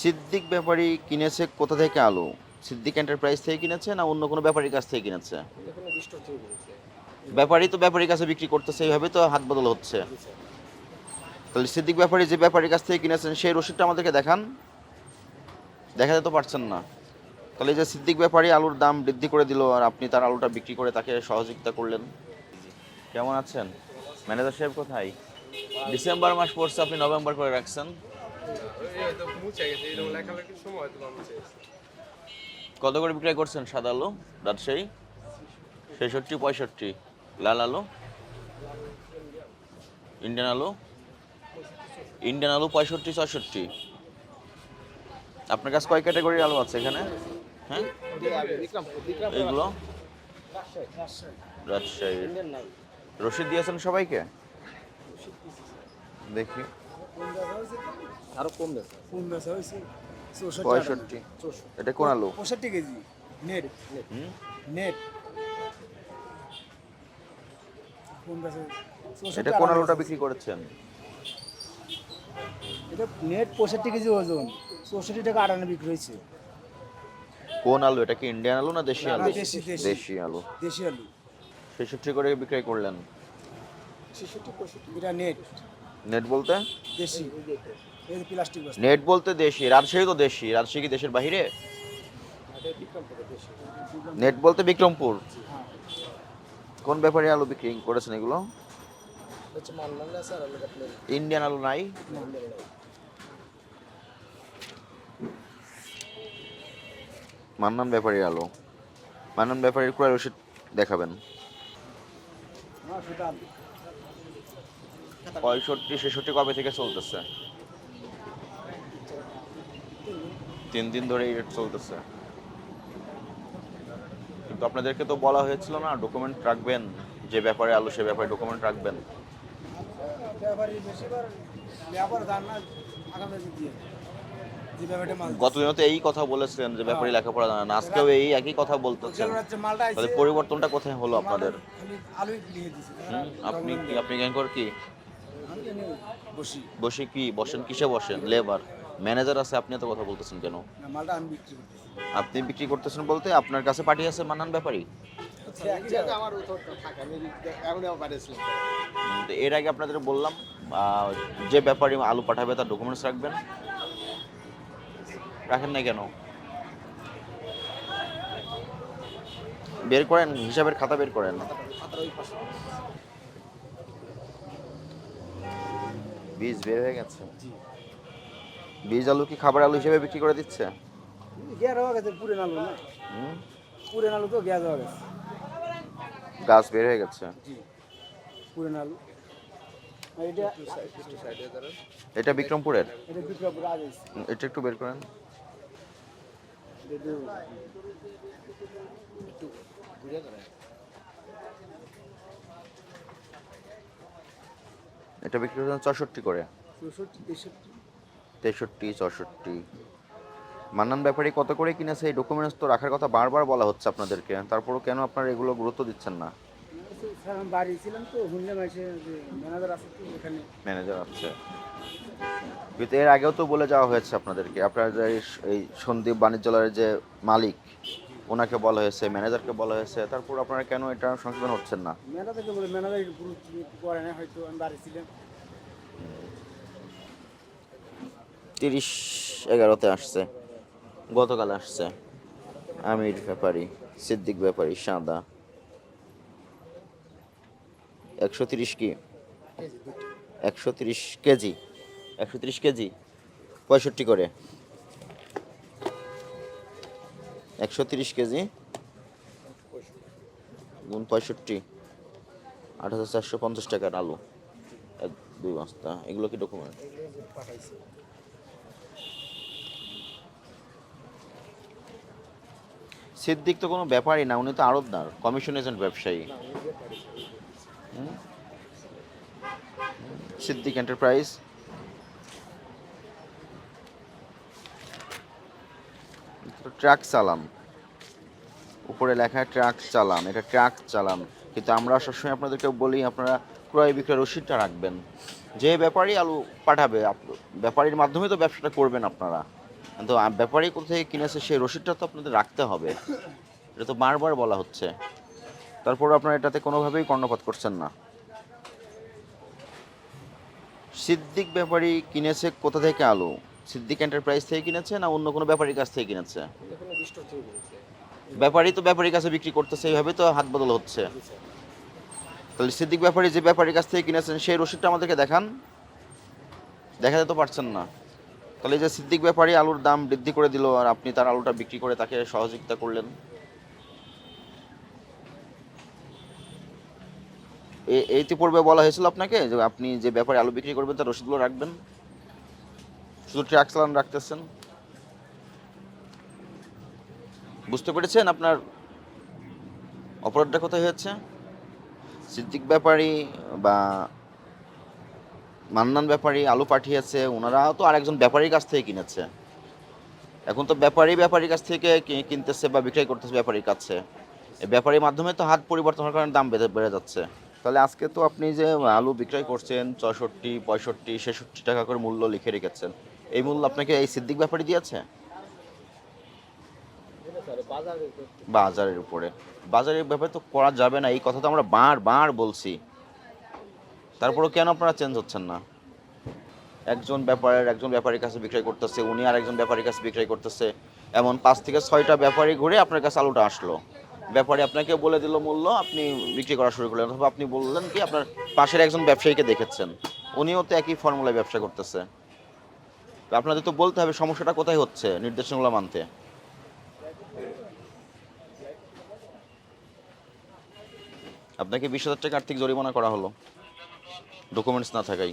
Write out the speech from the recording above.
সিদ্দিক ব্যাপারী কিনেছে কোথা থেকে আলু? সিদ্দিক এন্টারপ্রাইজ থেকে কিনেছে না অন্য কোনো ব্যাপারীর কাছ থেকে কিনেছে? ব্যাপারী তো ব্যাপারীর কাছে বিক্রি করতেছে, এইভাবে তো হাত বদল হচ্ছে। তাহলে সিদ্দিক ব্যাপারী যে ব্যাপারীর কাছ থেকে কিনেছেন, সেই রসিদটা আমাদেরকে দেখান। দেখাতে তো পারছেন না। তাহলে যে সিদ্দিক ব্যাপারী আলুর দাম বৃদ্ধি করে দিল আর আপনি তার আলুটা বিক্রি করে তাকে সহযোগিতা করলেন। কেমন আছেন? ম্যানেজার সাহেব কোথায়? ডিসেম্বর মাস পড়ছে, আপনি নভেম্বর করে রাখছেন। কত করে বিক্রয় করছেন সাদা আলু, রাজশাহী? ছেষট্টি, পঁয়ষট্টি। লাল আলু? ইন্ডিয়ান আলু? ইন্ডিয়ান আলু পঁয়ষট্টি, ছয়ষট্টি। আপনার কাছে কয় ক্যাটাগরির আলু আছে এখানে? হ্যাঁ? এইগুলো? রাজশাহী। রসিদ দিয়েছেন সবাইকে? দেখি। আরও কম দেছে কোন বেচা হয়েছে পঁয়ষট্টি। এটা কোন আলু? পঁয়ষট্টি কেজি। নেট। নেট। এটা কোন আলুটা বিক্রি করেছেন? এটা নেট পঁয়ষট্টি কেজি ওজন। চৌষট্টি টাকা আটান্ন বিক্রি হয়েছে। কোন আলু? এটা কি ইন্ডিয়ান আলু না দেশি আলু? দেশি, আলু। দেশি আলু। ছেষট্টি করে বিক্রয় করলেন। ছেষট্টি পঁয়ষট্টি। এটা নেট। নেট বলতে? দেশি। প্লাস্টিক নেট বলতে দেশি রাজশাহী তো দেশি। রাজশাহী কি দেশের বাহিরে? নেট বলতে বিক্রমপুর। কোন ব্যাপারে আলু বিক্রি করেছেন এগুলো? ইন্ডিয়ান আলু নাই? মান্নান ব্যাপারী আলু। মান্নান ব্যাপারীর ক্রয় রসিদ দেখাবেন। পঁয়ষট্টি ছেষট্টি কবে থেকে চলতেছে? তিন দিন ধরে এই রেট চলতেছে। কিন্তু আপনাদেরকে তো বলা হয়েছিল না ডকুমেন্ট রাখবেন যে ব্যাপারে আলো সে ব্যাপারে ডকুমেন্ট রাখবেন। গতদিনও তো এই কথা বলেছিলেন যে ব্যাপারে লেখাপড়া জানে না আজকেও এই একই কথা বলতেছেন। তাহলে পরিবর্তনটা কোথায় হলো আপনাদের? আপনি কি আপনি কেন করে কি? বসি। বসে কি বসেন? কিসে বসেন? লেবার ম্যানেজার আছে আপনি এত কথা বলতেছেন কেন? আপনি বিক্রি করতেছেন বলতে আপনার কাছে পার্টি আছে মান্নান ব্যাপারী তো এর আগে আপনাদের বললাম যে ব্যাপারে আলু পাঠাবে তার ডকুমেন্টস রাখবেন। রাখেন না কেন? বের করেন হিসাবের খাতা বের করেন। বীজ বের হয়ে গেছে। বীজ আলু কি খাবার আলু হিসেবে বিক্রি করে দিচ্ছে? গ্যাস হওয়া গেছে আলু না। আলু তো গ্যাস হওয়া গেছে। গাছ বের হয়ে গেছে। আলু এটা বিক্রমপুরের? এটা একটু বের করেন। এটা বিক্রি করছেন চৌষট্টি করে। তেষট্টি। চৌষট্টি। মান্নান ব্যাপারী কত করে কিনেছে? এই ডকুমেন্টস তো রাখার কথা বারবার বলা হচ্ছে আপনাদেরকে। তারপরও কেন আপনারা এগুলো গুরুত্ব দিচ্ছেন না? বাড়ি ছিলাম তো ম্যানেজার আছে তো ম্যানেজার আছে। কিন্তু এর আগেও তো বলে যাওয়া হয়েছে আপনাদেরকে। আপনার যে এই- এই সন্দীপ বাণিজ্যালয়ের যে মালিক ওনাকে বলা হয়েছে ম্যানেজারকে বলা হয়েছে তারপর আপনারা কেন এটা সংশোধন হচ্ছেন না? ম্যানেজারকে বলে ম্যানেজার গুরুত্ব করে না হয়তো আমি বাড়ি ছিলাম। তিরিশ এগারোতে আসছে গতকাল আসছে। আমির ব্যাপারী সিদ্দিক ব্যাপারী সাদা। একশো তিরিশ কি? একশো তিরিশ কেজি একশো তিরিশ কেজি পঁয়ষট্টি করে। একশো তিরিশ কেজি। গুণ পঁয়ষট্টি আট হাজার চারশো পঞ্চাশ টাকার আলু। এক, দুই বস্তা। এগুলো কি ডকুমেন্ট সিদ্দিক তো কোনো ব্যাপারই না, উনি তো আড়তদার কমিশন এজেন্ট ব্যবসায়ী। সিদ্দিক এন্টারপ্রাইজ ট্রাক চালান উপরে লেখা ট্রাক চালান। এটা ট্রাক চালান। কিন্তু আমরা সবসময় আপনাদেরকে বলি, আপনারা ক্রয় বিক্রয় রসিদটা রাখবেন। যে ব্যাপারী আলু পাঠাবে ব্যাপারীর মাধ্যমে তো ব্যবসাটা করবেন আপনারা। কিন্তু আ- ব্যাপারী কোথা থেকে কিনেছে সেই রসিদটা তো আপনাদের রাখতে হবে। এটা তো বারবার বলা হচ্ছে। তারপর আপনারা এটাতে কোনোভাবেই কর্ণপাত করছেন না। সিদ্দিক ব্যাপারী কিনেছে কোথা থেকে আলু? সিদ্দিক এন্টারপ্রাইজ থেকে কিনেছে না অন্য কোনো ব্যাপারীর কাছ থেকে কিনেছে? ব্যাপারী তো ব্যাপারীর কাছে বিক্রি করতেছে এইভাবে তো হাত বদল হচ্ছে। তাহলে সিদ্দিক ব্যাপারী যে ব্যাপারীর কাছ থেকে কিনেছেন সেই রসিদটা আমাদেরকে দেখান। দেখাতে তো পারছেন না। তাহলে যে সিদ্দিক ব্যাপারী আলুর দাম বৃদ্ধি করে দিল আর আপনি তার আলুটা বিক্রি করে তাকে সহযোগিতা করলেন। এই ইতিপূর্বে বলা হয়েছিল আপনাকে যে আপনি যে ব্যাপারে আলু বিক্রি করবেন তার রসিদগুলো রাখবেন। শুধু ট্রাক চালান রাখতেছেন। বুঝতে পেরেছেন আপনার অপরাধটা কোথায় হয়েছে? সিদ্দিক ব্যাপারী বা মান্নান ব্যাপারী আলু পাঠিয়েছে ওনারাও তো আরেকজন ব্যাপারীর কাছ থেকে কিনেছে। এখন তো ব্যাপারী ব্যাপারীর কাছ থেকে কিনতেছে বা বিক্রয় করতেছে ব্যাপারীর কাছে। ব্যাপারীর মাধ্যমে তো হাত পরিবর্তন হওয়ার কারণে দাম বেড়ে বেড়ে যাচ্ছে। তাহলে আজকে তো আপনি যে আলু বিক্রয় করছেন চৌষট্টি পঁয়ষট্টি, ছেষট্টি টাকা করে মূল্য লিখে রেখেছেন। এই মূল্য আপনাকে এই সিদ্দিক ব্যাপারী দিয়েছে? বাজারের উপরে। বাজারের ব্যাপারে তো করা যাবে না, এই কথা তো আমরা বার বার বলছি। তারপরেও কেন আপনারা চেঞ্জ হচ্ছেন না? একজন ব্যাপারের, একজন ব্যাপারীর কাছে বিক্রয় করতেছে, উনি আর একজন ব্যাপারীর কাছে বিক্রয় করতেছে। এমন পাঁচ থেকে ছয়টা ব্যাপারী ঘুরে আপনার কাছে আলুটা আসলো। ব্যাপারী আপনাকে বলে দিল মূল্য, আপনি বিক্রি করা শুরু করলেন। অথবা আপনি বললেন কি, আপনার পাশের একজন ব্যবসায়ীকে দেখেছেন। উনিও তো একই ফর্মুলায় ব্যবসা করতেছে। আপনাদের তো বলতে হবে সমস্যাটা কোথায় হচ্ছে নির্দেশনাগুলো মানতে। আপনাকে বিশ হাজার টাকা আর্থিক জরিমানা করা হলো। ডকুমেন্টস না থাকাই